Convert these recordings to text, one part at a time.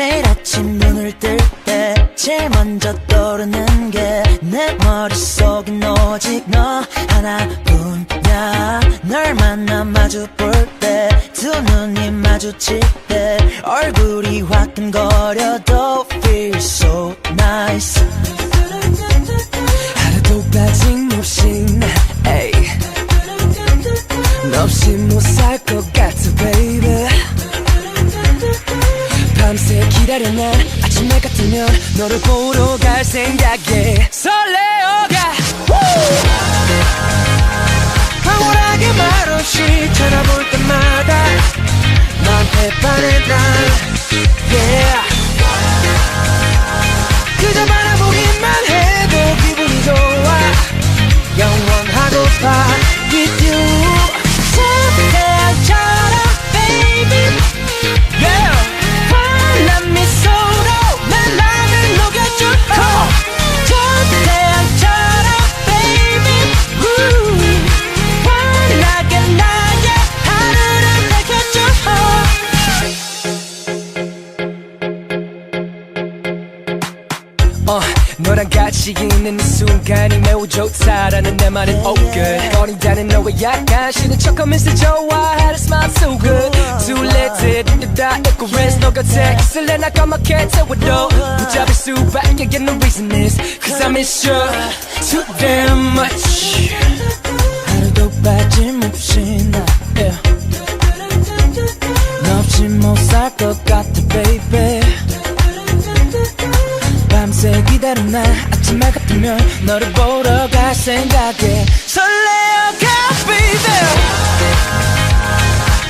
매일 아침 눈을 뜰 때 제일 먼저 떠오르는 게 내 머릿속엔 오직 너 하나뿐이야. 널 만나 마주 볼 때 두 눈이 마주칠 때 얼굴이 화끈거려도 feel so nice. 하루도 빠짐없이. 너 없이 못살 기다려 난 아침 해 같으면 너를 보러 갈 생각에. 설레어가. 황홀하게 말없이 쳐다볼 때마다 너한테 반해 난 yeah 약간 싫은 척하면서 좋아 Had a smile so good. Too late 다 잊고 rest 너 곁에 있을래 나 까맣게 태워도 붙잡을 수밖에 없는 reason is Cause I miss you too damn much. 하루도 빠짐없이 나 yeah. 너 없이 못살것 같아 baby. 밤새 기다려 나 아침 해 같으면 너를 보러 갈 생각에 설레어가 baby.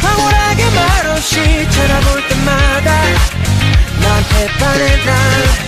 황홀하게 말없이 쳐다볼 때마다 너한테 반해 난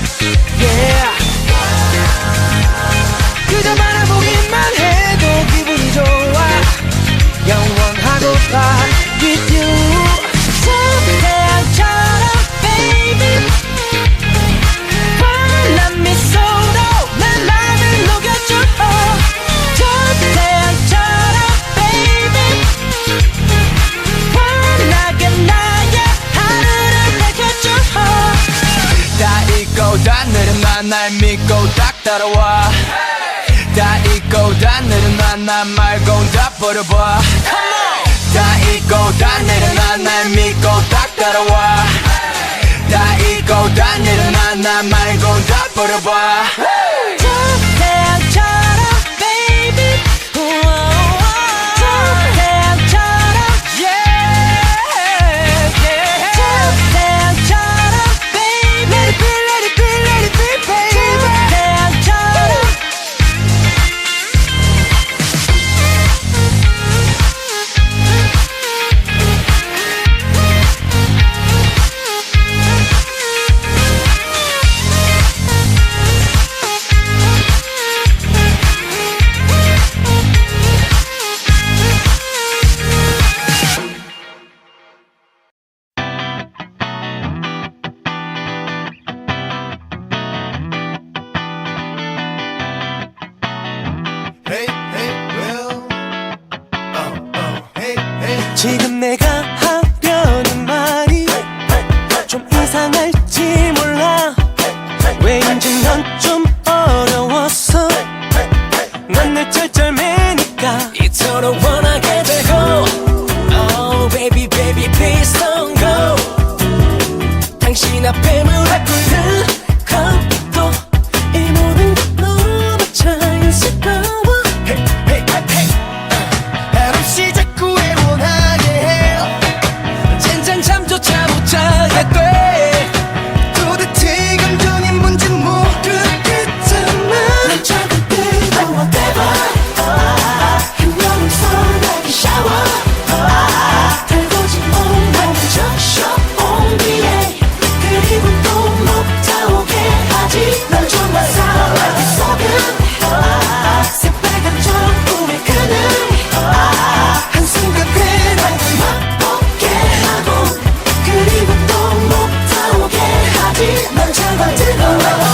다 잊고 다 내린 난날 말고 다 버려봐. 다 잊고 다 내린 난날 믿고 딱 따라와. 다 잊고 다 내린 난날 말고 다 버려봐 지금 내가 Chirala, chirala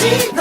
Magic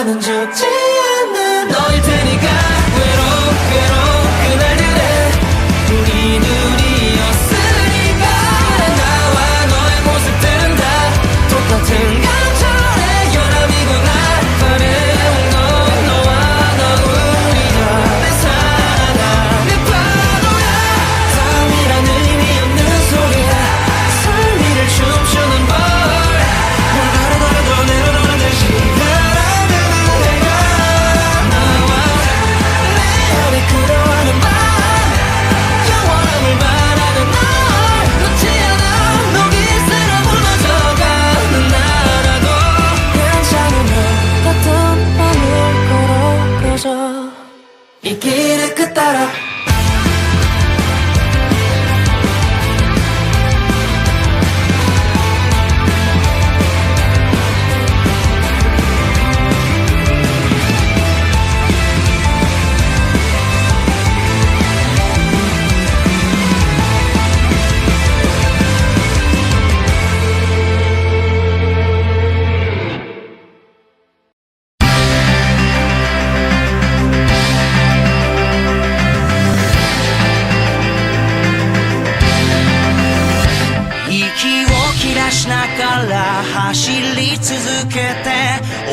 나는 좋지 않아 너일 테니까. 괴로워 괴로워.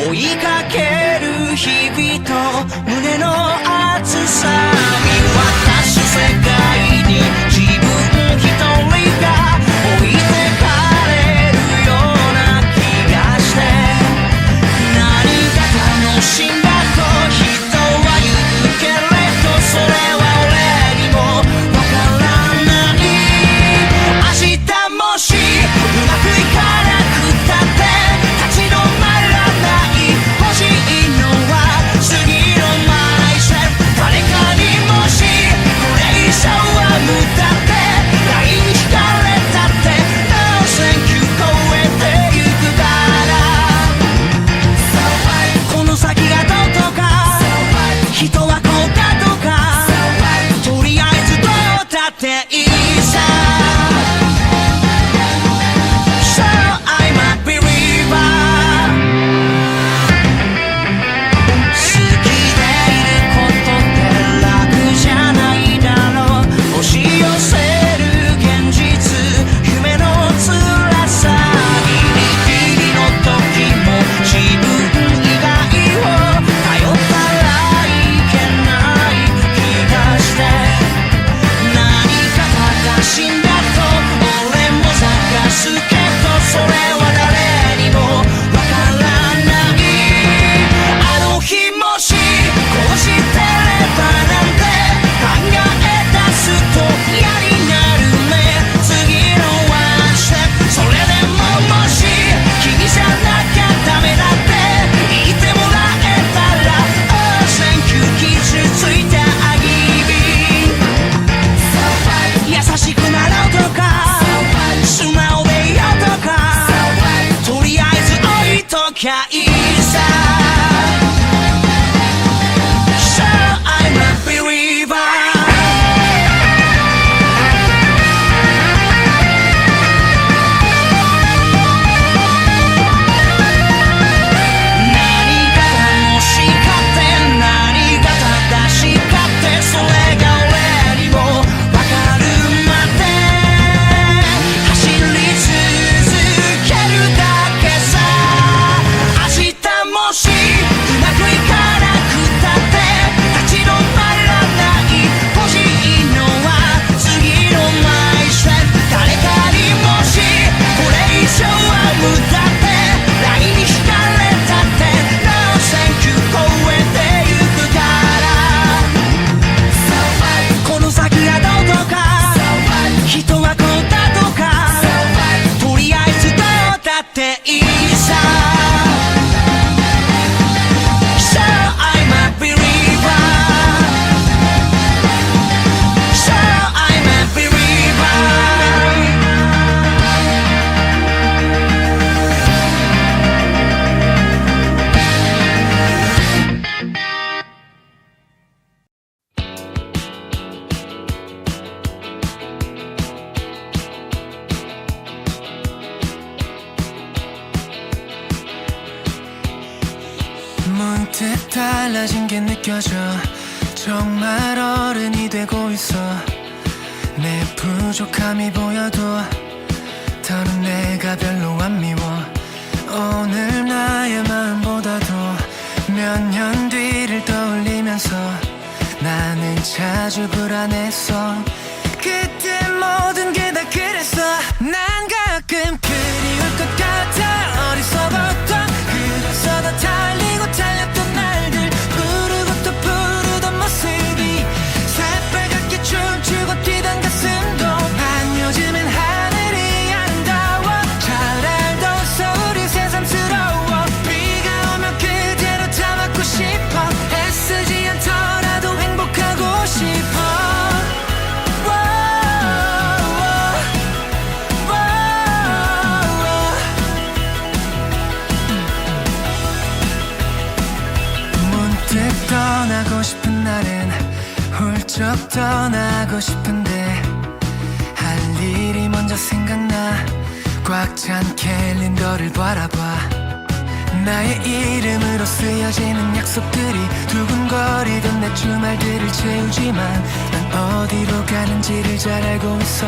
追いかける日々と胸の熱さ見渡す世界 달라진 게 느껴져. 정말 어른이 되고 있어. 내 부족함이 보여도 다른 내가 별로 안 미워. 오늘 나의 마음보다도 몇 년 뒤를 떠올리면서 나는 자주 불안했어. 그때 모든 게 다 그랬어. 난 떠나고 싶은데 할 일이 먼저 생각나. 꽉 찬 캘린더를 바라봐. 나의 이름으로 쓰여지는 약속들이 두근거리던 내 주말들을 채우지만 난 어디로 가는지를 잘 알고 있어.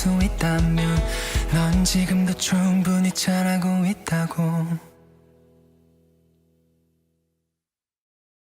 수 있다면 넌 지금도 충분히 잘하고 있다고.